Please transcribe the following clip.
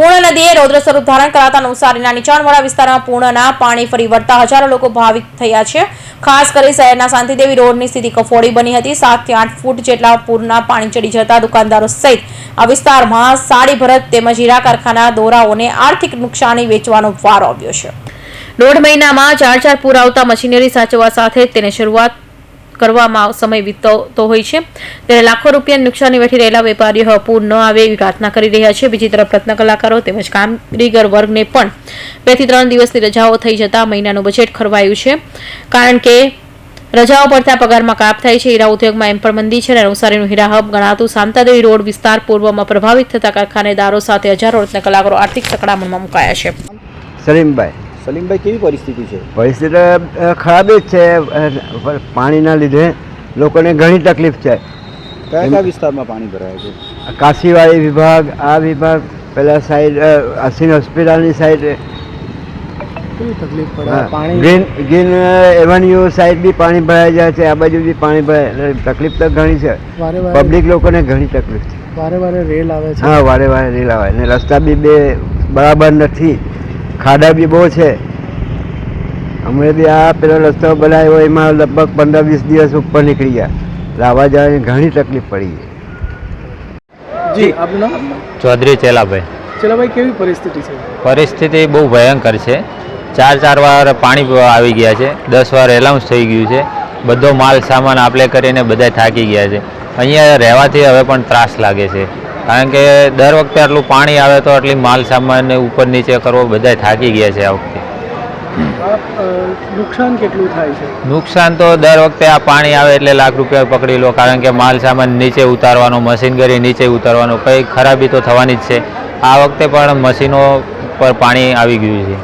પૂર્ણ નદીએ રૌદ્ર સ્વરૂપ ધારણ કરાતા નવસારીના નીચાણવાળા વિસ્તારમાં પૂર્ણના પાણી ફરી વળતા હજારો લોકો ભાવિક થયા છે. ખાસ કરી શહેરના શાંતિદેવી રોડની સ્થિતિ કફોડી બની હતી. સાતથી આઠ ફૂટ જેટલા પૂરના પાણી ચડી જતા દુકાનદારો સહિત આ વિસ્તારમાં સાડી ભરત તેમજ હીરા કારખાના દોરાઓને આર્થિક નુકસાની વેચવાનો વારો આવ્યો છે. દોઢ મહિનામાં ચાર ચાર પૂર આવતા મશીનરી સાચવવા સાથે તેને શરૂઆત કરવામાં સમય વીતતો હોય છે. ત્યારે લાખો રૂપિયા નુકસાની વેઠી રહેલા વેપારીઓ પૂર ન આવે એવી પ્રાર્થના કરી રહ્યા છે. બીજી તરફ રત્ન કલાકારો તેમજ કામગીરીગર વર્ગને પણ બેથી ત્રણ દિવસની રજાઓ થઈ જતા મહિનાનું બજેટ ખરવાયું છે. કારણ કે રજાઓ પડતા પગારમાં કાપ થાય છે. હીરા ઉદ્યોગમાં એમ પણ મંદી છે અને નવસારીનું હીરા હબ ગણાતું સાંતાદેવી રોડ વિસ્તાર પૂર્વમાં પ્રભાવિત થતા કારખાનેદારો સાથે હજારો રત્ન કલાકારો આર્થિક સકડામણમાં મુકાયા છે. સલીમભાઈ સલીમભાઈ કેવી પરિસ્થિતિ છે? પરિસ્થિતિ ખરાબ જ છે. પાણીના લીધે લોકોને ઘણી તકલીફ છે. કયા કયા વિસ્તારમાં પાણી ભરાય છે? કાશીવાડી વિભાગ આ વિભાગ પેલા સાઈડ અસીન હોસ્પિટલની સાઈડ. તકલીફ પડે? ગ્રીન ગ્રીન એવન્યુ સાઈડ બી પાણી ભરાઈ જાય છે. આ બાજુ બી પાણી ભરાય. તકલીફ તો ઘણી છે. વારે વારે પબ્લિક લોકોને ઘણી તકલીફ છે. વારે વારે રેલ આવે છે. હા વારે વારે રેલ આવે. ને રસ્તા બી બે બરાબર નથી. ખાડા બી બહુ છે. અમે બી આ પેલો રસ્તો બનાવ્યો એમાં લગભગ પંદર વીસ દિવસ ઉપર નીકળી ગયા. એટલે આવવા જવાની ઘણી તકલીફ પડી ગઈ જી આપનું નામ? ચૌધરી ચેલાભાઈ. ચેલાભાઈ કેવી પરિસ્થિતિ છે? પરિસ્થિતિ બહુ ભયંકર છે. ચાર ચાર વાર પાણી આવી ગયા છે. દસ વાર એલાઉન્સ થઈ ગયું છે. બધો માલ સામાન આપણે કરીને બધા થાકી ગયા છે. અહીંયા રહેવાથી હવે પણ ત્રાસ લાગે છે. કારણ કે દર વખતે આટલું પાણી આવે તો આટલી માલ સામાન ઉપર નીચે કરવો બધા થાકી ગયા છે આ વખતે. નુકસાન કેટલું થાય છે? નુકસાન તો દર વખતે આ પાણી આવે એટલે લાખ રૂપિયા પકડી લો કારણ કે માલ સામાન નીચે ઉતારવાનો મશીનગરી નીચે ઉતારવાનો કંઈ ખરાબી તો થવાની જ છે. આ વખતે પણ મશીનો પર પાણી આવી ગયું છે.